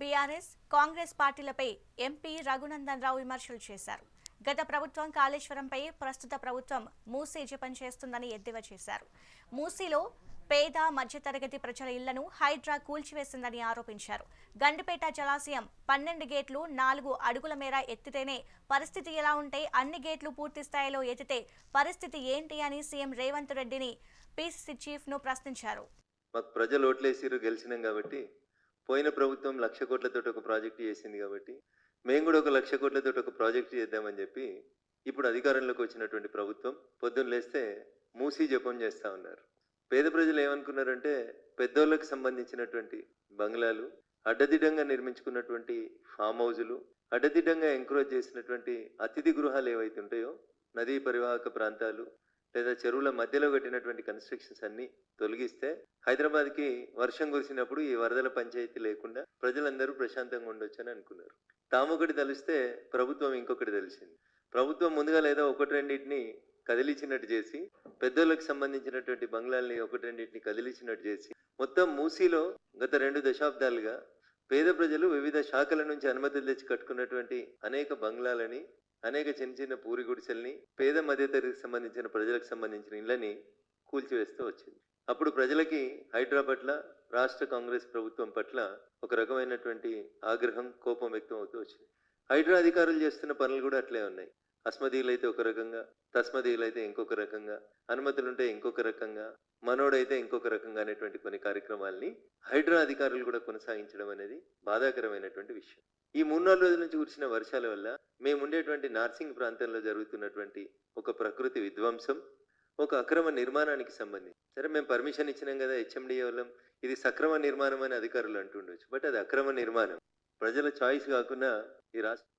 BRS Congress పార్టీలపై MP Raghunandan Rao విమర్శలు చేశారు. గత ప్రభుత్వం కాళేశ్వరంపై ప్రస్తుత ప్రభుత్వం మూసీ జపం చేస్తుందని ఎద్దేవా చేశారు. మూసీలో పేద మధ్యతరగతి ప్రజల ఇళ్ళను హైడ్రా కూల్చివేసిందని ఆరోపించారు. గండిపేట జలాశయం పన్నెండు గేట్లు నాలుగు అడుగుల మేర ఎత్తితేనే పరిస్థితి ఎలా ఉంటే అన్ని గేట్లు పూర్తి స్థాయిలో ఎత్తితే పరిస్థితి ఏంటి అని సీఎం రేవంత్ రెడ్డిని పీసీసీ చీఫ్ను ప్రశ్నించారు ప్రజలు ఓట్లేసిరు గెలిచినాం కాబట్టి పోయిన ప్రభుత్వం లక్ష కోట్లతో ఒక ప్రాజెక్ట్ చేసింది కాబట్టి మేము కూడా ఒక లక్ష కోట్లతో ఒక ప్రాజెక్ట్ చేద్దామని చెప్పి ఇప్పుడు అధికారంలోకి వచ్చినటువంటి ప్రభుత్వం పొద్దున్న లేస్తే మూసీ జపం చేస్తా ఉన్నారు. పేద ప్రజలు ఏమనుకున్నారంటే పెద్దోళ్ళకి సంబంధించినటువంటి బంగ్లాలు అడ్డదిడ్డంగా నిర్మించుకున్నటువంటి ఫామ్ హౌజులు అడ్డదిడ్డంగా ఎంకరేజ్ చేసినటువంటి అతిథి గృహాలు ఏవైతే ఉంటాయో నదీ పరివాహక ప్రాంతాలు లేదా చెరువుల మధ్యలో కట్టినటువంటి కన్స్ట్రక్షన్స్ అన్ని తొలగిస్తే హైదరాబాద్కి వర్షం కురిసినప్పుడు ఈ వరదల పంచాయతీ లేకుండా ప్రజలందరూ ప్రశాంతంగా ఉండొచ్చు అని అనుకున్నారు. తాము ఒకటి తెలిస్తే ప్రభుత్వం ఇంకొకటి తెలిసింది. ప్రభుత్వం ముందుగా లేదా ఒకటి రెండింటిని కదిలించినట్టు చేసి పెద్దోళ్ళకి సంబంధించినటువంటి బంగ్లాల్ని ఒకటి రెండింటిని కదిలించినట్టు చేసి మొత్తం మూసీలో గత రెండు దశాబ్దాలుగా పేద ప్రజలు వివిధ శాఖల నుంచి అనుమతులు తెచ్చి కట్టుకున్నటువంటి అనేక బంగ్లాలని అనేక చిన్న చిన్న పూరి గుడిసెల్ని పేద మధ్యతరగతికి సంబంధించిన ప్రజలకు సంబంధించిన ఇళ్ళని కూల్చివేస్తూ వచ్చింది. అప్పుడు ప్రజలకి హైడ్రా పట్ల రాష్ట్ర కాంగ్రెస్ ప్రభుత్వం పట్ల ఒక రకమైనటువంటి ఆగ్రహం కోపం వ్యక్తం అవుతూ వచ్చింది. హైడ్రా అధికారులు చేస్తున్న పనులు కూడా అట్లే ఉన్నాయి. అస్మదీయులైతే ఒక రకంగా తస్మదీయులైతే ఇంకొక రకంగా అనుమతులుంటే ఇంకొక రకంగా మనోడైతే ఇంకొక రకంగా అనేటువంటి కొన్ని కార్యక్రమాల్ని హైడ్రా అధికారులు కూడా కొనసాగించడం అనేది బాధాకరమైనటువంటి విషయం. ఈ మూడు నాలుగు రోజుల నుంచి కురిసిన వర్షాల వల్ల మేము ఉండేటువంటి నార్సింగ్ ప్రాంతంలో జరుగుతున్నటువంటి ఒక ప్రకృతి విధ్వంసం ఒక అక్రమ నిర్మాణానికి సంబంధించి. సరే మేము పర్మిషన్ ఇచ్చినాం కదా హెచ్ఎండి వాళ్ళం ఇది సక్రమ నిర్మాణం అని అధికారులు అంటుండొచ్చు. బట్ అది అక్రమ నిర్మాణం. ప్రజల చాయిస్ కాకుండా ఈ రాష్ట్ర